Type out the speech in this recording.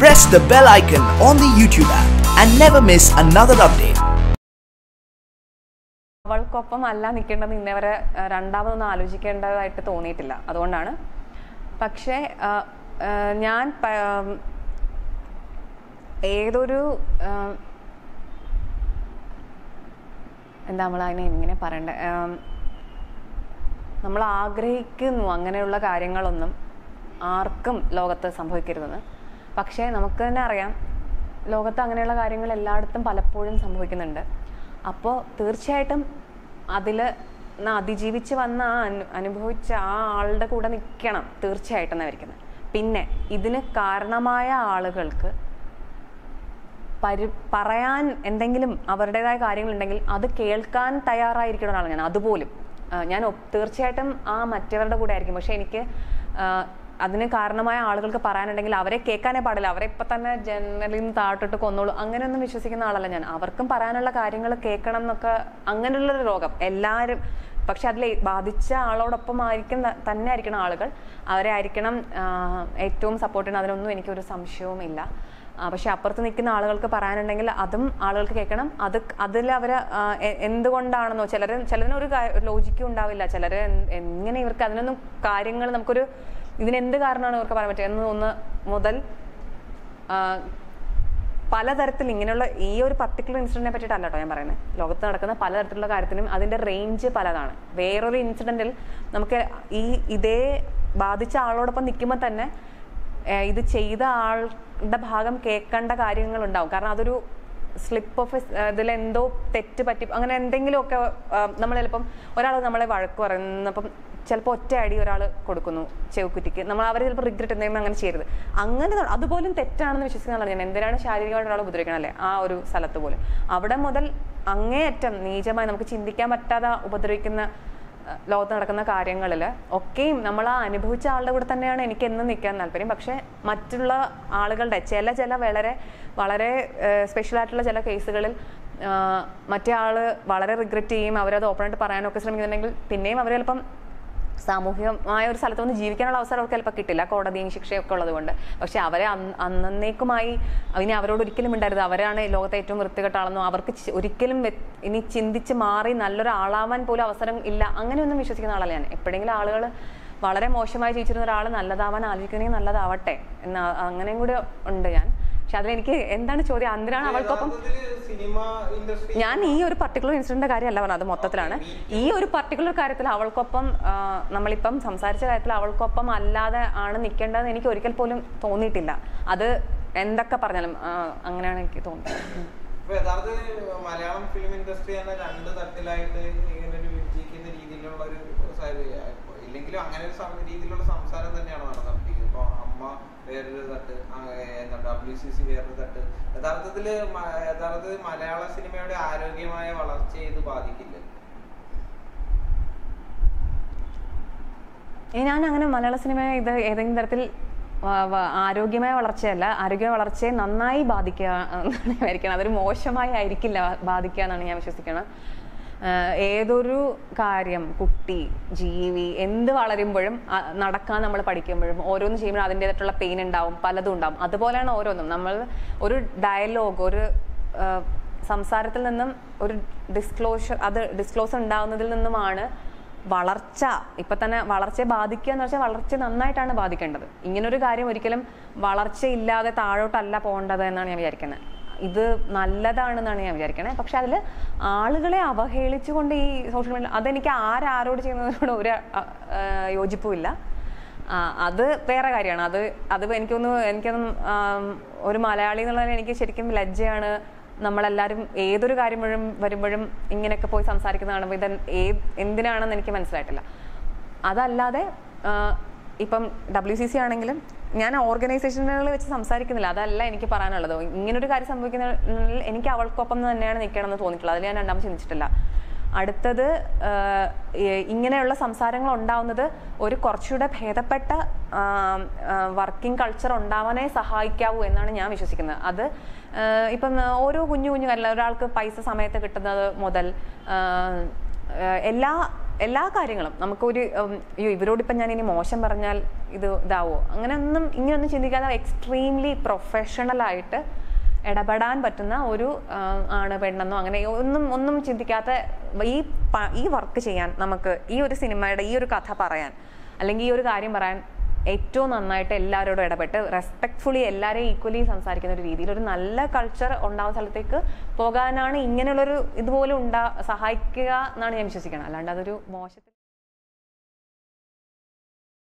press the bell icon on the YouTube app and never miss another update. അവൾക്കൊപ്പം അല്ല നിൽക്കേണ്ടത് ഇന്നേവരെ രണ്ടാമതൊന്നും ആലോചിക്കേണ്ടതായിട്ട് തോന്നിയിട്ടില്ല. അതുകൊണ്ടാണ്. പക്ഷേ ഞാൻ ഏതൊരു എന്താ നമ്മൾ അതിനെ എങ്ങനെ പറയണ്ടേ നമ്മൾ ആഗ്രഹിക്കുന്നു അങ്ങനെയുള്ള കാര്യങ്ങളൊന്നും ആർക്കും ലോകത്ത് സംഭവിക്കരുതെന്ന്. പക്ഷേ നമുക്ക് തന്നെ അറിയാം ലോകത്ത് അങ്ങനെയുള്ള കാര്യങ്ങൾ എല്ലായിടത്തും പലപ്പോഴും സംഭവിക്കുന്നുണ്ട്. അപ്പോൾ തീർച്ചയായിട്ടും അതിൽ അതിജീവിച്ച് വന്ന ആ അനു അനുഭവിച്ച ആ ആളുടെ കൂടെ നിൽക്കണം തീർച്ചയായിട്ടും എന്നായിരിക്കുന്നത് പിന്നെ ഇതിന് കാരണമായ ആളുകൾക്ക് പരി പറയാൻ എന്തെങ്കിലും അവരുടേതായ കാര്യങ്ങളുണ്ടെങ്കിൽ അത് കേൾക്കാൻ തയ്യാറായിരിക്കുന്ന ഒരാളാണ് ഞാൻ. അതുപോലും. ഞാൻ തീർച്ചയായിട്ടും ആ മറ്റവരുടെ കൂടെ ആയിരിക്കും. പക്ഷെ എനിക്ക് അതിന് കാരണമായ ആളുകൾക്ക് പറയാനുണ്ടെങ്കിൽ അവരെ കേൾക്കാനേ പാടില്ല. അവരെ ഇപ്പൊ തന്നെ ജനലിൽ നിന്ന് താട്ടിട്ട് കൊന്നോളൂ. അങ്ങനെയൊന്നും വിശ്വസിക്കുന്ന ആളല്ല ഞാൻ. അവർക്കും പറയാനുള്ള കാര്യങ്ങൾ കേൾക്കണം എന്നൊക്കെ അങ്ങനെയുള്ളൊരു രോഗം. എല്ലാവരും പക്ഷെ അതിൽ ബാധിച്ച ആളോടൊപ്പം ആയിരിക്കും തന്നെ ആയിരിക്കണം ആളുകൾ. അവരെ ആയിരിക്കണം ഏറ്റവും സപ്പോർട്ട് ചെയ്യണം അതിനൊന്നും എനിക്കൊരു സംശയവും ഇല്ല. പക്ഷെ അപ്പുറത്ത് നിൽക്കുന്ന ആളുകൾക്ക് പറയാനുണ്ടെങ്കിൽ അതും ആളുകൾക്ക് കേൾക്കണം. അത് അതിൽ അവർ എന്തുകൊണ്ടാണെന്നോ ചിലർ ചിലതിന് ഒരു ലോജിക്കും ഉണ്ടാവില്ല. ചിലർ എങ്ങനെ ഇവർക്ക് അതിനൊന്നും കാര്യങ്ങൾ നമുക്കൊരു ഇതിനെന്ത് കാരണമാണ് ഇവർക്ക് പറയാൻ പറ്റുക എന്ന് ഒന്ന് മുതൽ പലതരത്തിൽ ഇങ്ങനെയുള്ള ഈ ഒരു പർട്ടിക്കുലർ ഇൻസിഡന്റിനെ പറ്റിയിട്ടല്ല കേട്ടോ ഞാൻ പറയുന്നത്. ലോകത്ത് നടക്കുന്ന പലതരത്തിലുള്ള കാര്യത്തിനും അതിന്റെ റേഞ്ച് പലതാണ്. വേറൊരു ഇൻസിഡന്റിൽ നമുക്ക് ഈ ഇതേ ബാധിച്ച ആളോടൊപ്പം നിൽക്കുമ്പോൾ തന്നെ ഇത് ചെയ്ത ആളുടെ ഭാഗം കേൾക്കേണ്ട കാര്യങ്ങളുണ്ടാവും കാരണം അതൊരു സ്ലിപ്പ് ഓഫ് ഇതിലെന്തോ തെറ്റ് പറ്റി അങ്ങനെ എന്തെങ്കിലുമൊക്കെ നമ്മൾ ചിലപ്പം ഒരാൾ നമ്മളെ വഴക്ക് പറയുന്നപ്പം ചിലപ്പോൾ ഒറ്റ അടി ഒരാൾ കൊടുക്കുന്നു ചെവക്കുറ്റിക്ക്. നമ്മൾ അവർ ചിലപ്പോൾ റിഗ്രറ്റ് എന്തെങ്കിലും അങ്ങനെ ചെയ്യരുത്. അങ്ങനെ അതുപോലും തെറ്റാണെന്ന് വിശ്വസിക്കുന്ന ഞാൻ. എന്തിനാണ് ശാരീരികമായിട്ട് ഒരാൾ ഉപദ്രവിക്കണം അല്ലേ ആ ഒരു സ്ഥലത്ത് പോലും. അവിടെ മുതൽ അങ്ങേയറ്റം നീചമായി നമുക്ക് ചിന്തിക്കാൻ പറ്റാതെ ഉപദ്രവിക്കുന്ന ലോകത്ത് നടക്കുന്ന കാര്യങ്ങളിൽ ഒക്കെയും നമ്മൾ ആ അനുഭവിച്ച ആളുടെ കൂടെ തന്നെയാണ് എനിക്ക് എന്നും നിൽക്കാൻ താല്പര്യം. പക്ഷേ മറ്റുള്ള ആളുകളുടെ ചില ചില വളരെ വളരെ സ്പെഷ്യൽ ആയിട്ടുള്ള ചില കേസുകളിൽ മറ്റേ ആൾ വളരെ റിഗ്രറ്റ് ചെയ്യും അവരത് ഓപ്പണായിട്ട് പറയാനൊക്കെ ശ്രമിക്കുന്നുണ്ടെങ്കിൽ പിന്നെയും അവർ ചിലപ്പം സാമൂഹികമായ ഒരു സ്ഥലത്ത് നിന്ന് ജീവിക്കാനുള്ള അവസരം അവർക്ക് ചിലപ്പോൾ കിട്ടില്ല. കോടതിയും ശിക്ഷയൊക്കെ ഉള്ളതുകൊണ്ട്. പക്ഷെ അവരെ അന്ന് അന്നേക്കുമായി ഇനി അവരോട് ഒരിക്കലും ഉണ്ടായിരുന്നത് അവരാണ് ലോകത്തെ ഏറ്റവും വൃത്തികെട്ട ആളെന്നും അവർക്ക് ഒരിക്കലും ഇനി ചിന്തിച്ച് മാറി നല്ലൊരാളാവാൻ പോലും അവസരം ഇല്ല. അങ്ങനെയൊന്നും വിശ്വസിക്കുന്ന ആളല്ല ഞാൻ. എപ്പോഴെങ്കിലും ആളുകൾ വളരെ മോശമായി ജീവിച്ചിരുന്ന ഒരാൾ നല്ലതാവാൻ ആലോചിക്കണമെങ്കിൽ നല്ലതാവട്ടെ. എന്ന അങ്ങനെയും കൂടി ഉണ്ട് ഞാൻ. പക്ഷെ അതിലെനിക്ക് എന്താണ് ചോദ്യം? എന്തിനാണ് അവൾക്കൊപ്പം ഞാൻ ഈ ഒരു പർട്ടിക്കുലർ ഇൻസിഡന്റിന്റെ കാര്യമല്ല പറഞ്ഞത് അത് മൊത്തത്തിലാണ്. ഈ ഒരു പർട്ടിക്കുലർ കാര്യത്തിൽ അവൾക്കൊപ്പം നമ്മളിപ്പം സംസാരിച്ച കാര്യത്തിൽ അവൾക്കൊപ്പം അല്ലാതെ ആണ് നിൽക്കേണ്ടതെന്ന് എനിക്ക് ഒരിക്കൽ പോലും തോന്നിയിട്ടില്ല. അത് എന്തൊക്കെ പറഞ്ഞാലും അങ്ങനെയാണ് എനിക്ക് തോന്നുന്നത്. മലയാളം ഫിലിം ഇൻഡസ്ട്രി എന്ന രണ്ട് തട്ടിലായിട്ട് ഇങ്ങനെ ഒരു വിഭജിക്കുന്ന രീതിയിലുള്ള ഒരു ഇല്ലെങ്കിലും അങ്ങനെ ഒരു രീതിയിലുള്ള സംസാരം തന്നെയാണ് നടന്നുകൊണ്ടിരിക്കുന്നത്. വേറൊരു തട്ട് എന്താ ഡബ്ല്യു സി സി വേറൊരു തട്ട്. യഥാർത്ഥത്തിൽ മ- യഥാർത്ഥത്തിൽ മലയാള സിനിമയുടെ ആരോഗ്യമായ വളർച്ചയെ ഇത് ബാധിക്കില്ല? ഞാൻ അങ്ങനെ മലയാള സിനിമ ഇത് ഏതെങ്കിലും തരത്തിൽ ആരോഗ്യമായ വളർച്ചയല്ല ആരോഗ്യ വളർച്ചയെ നന്നായി ബാധിക്കുക എന്നാണ് വിചാരിക്കുന്നത് അതൊരു മോശമായി ആയിരിക്കില്ല ബാധിക്കുക എന്നാണ് ഞാൻ വിശ്വസിക്കുന്നത് ഏതൊരു കാര്യം കുട്ടി ജീവി എന്ത് വളരുമ്പോഴും നടക്കാൻ നമ്മൾ പഠിക്കുമ്പോഴും ഓരോന്ന് ചെയ്യുമ്പോഴും അതിന്റെതായിട്ടുള്ള പെയിൻ ഉണ്ടാവും പലതും ഉണ്ടാവും. അതുപോലെയാണ് ഓരോന്നും. നമ്മൾ ഒരു ഡയലോഗ് ഒരു സംസാരത്തിൽ നിന്നും ഒരു ഡിസ്ക്ലോഷർ അത് ഡിസ്ക്ലോസ് ഉണ്ടാവുന്നതിൽ നിന്നുമാണ് വളർച്ച. ഇപ്പൊ തന്നെ വളർച്ചയെ ബാധിക്കുക എന്ന് വെച്ചാൽ വളർച്ച നന്നായിട്ടാണ് ബാധിക്കേണ്ടത്. ഇങ്ങനൊരു കാര്യം ഒരിക്കലും വളർച്ചയില്ലാതെ താഴോട്ടല്ല പോകേണ്ടത് എന്നാണ് ഞാൻ വിചാരിക്കുന്നത്. ഇത് നല്ലതാണെന്നാണ് ഞാൻ വിചാരിക്കണേ. പക്ഷെ അതിൽ ആളുകളെ അവഹേളിച്ചുകൊണ്ട് ഈ സോഷ്യൽ മീഡിയ അതെനിക്ക് ആരാരോട് ചെയ്യുന്നതിനോട് ഒരു യോജിപ്പുമില്ല. അത് വേറെ കാര്യമാണ്. അത് അത് എനിക്കൊന്ന് എനിക്കൊന്നും ഒരു മലയാളി എന്നുള്ളതിന് എനിക്ക് ശരിക്കും ലജ്ജയാണ്. നമ്മളെല്ലാവരും ഏതൊരു കാര്യം വരും വരുമ്പോഴും ഇങ്ങനെയൊക്കെ പോയി സംസാരിക്കുന്നതാണ് കാണുമ്പോൾ ഇത് ഏത് എന്തിനാണെന്ന് എനിക്ക് മനസ്സിലായിട്ടില്ല. അതല്ലാതെ ഇപ്പം ഡബ്ല്യു സി സി ആണെങ്കിലും ഞാൻ ഓർഗനൈസേഷനുകൾ വെച്ച് സംസാരിക്കുന്നില്ല. അതല്ല എനിക്ക് പറയാനുള്ളത്. ഇങ്ങനൊരു കാര്യം സംഭവിക്കുന്നതിൽ എനിക്ക് അവൾക്കൊപ്പം തന്നെയാണ് നിൽക്കണം എന്ന് തോന്നിയിട്ടുള്ളത്. അതിൽ ഞാൻ രണ്ടാമത് ചിന്തിച്ചിട്ടില്ല. അടുത്തത് ഇങ്ങനെയുള്ള സംസാരങ്ങൾ ഉണ്ടാവുന്നത് ഒരു കുറച്ചുകൂടെ ഭേദപ്പെട്ട വർക്കിംഗ് കൾച്ചർ ഉണ്ടാവാനേ സഹായിക്കാവൂ എന്നാണ് ഞാൻ വിശ്വസിക്കുന്നത്. അത് ഇപ്പം ഓരോ കുഞ്ഞു കുഞ്ഞു കാര്യങ്ങൾ ഒരാൾക്ക് പൈസ സമയത്ത് കിട്ടുന്നത് മുതൽ എല്ലാ എല്ലാ കാര്യങ്ങളും നമുക്കൊരു അയ്യോ ഇവരോടിപ്പം ഞാൻ ഇനി മോശം പറഞ്ഞാൽ ഇത് ഇതാവോ? അങ്ങനെയൊന്നും ഇങ്ങനെയൊന്നും ചിന്തിക്കാതെ എക്സ്ട്രീംലി പ്രൊഫഷണലായിട്ട് ഇടപെടാൻ പറ്റുന്ന ഒരു ആണ് പെണ്ണെന്നോ അങ്ങനെ ഒന്നും ഒന്നും ചിന്തിക്കാത്ത ഈ ഈ വർക്ക് ചെയ്യാൻ നമുക്ക് ഈ ഒരു സിനിമയുടെ ഈ ഒരു കഥ പറയാൻ അല്ലെങ്കിൽ ഈ ഒരു കാര്യം പറയാൻ ഏറ്റവും നന്നായിട്ട് എല്ലാവരോടും ഇടപെട്ട് റെസ്പെക്ട്ഫുള്ളി എല്ലാവരെയും ഈക്വലി സംസാരിക്കുന്ന ഒരു രീതിയിൽ ഒരു നല്ല കൾച്ചർ ഉണ്ടാവുന്ന സ്ഥലത്തേക്ക് പോകാനാണ് ഇങ്ങനെയുള്ളൊരു ഇതുപോലെ ഉണ്ടാ സഹായിക്കുക എന്നാണ് ഞാൻ വിശ്വസിക്കുന്നത്. അല്ലാണ്ട് അതൊരു മോശത്തിൽ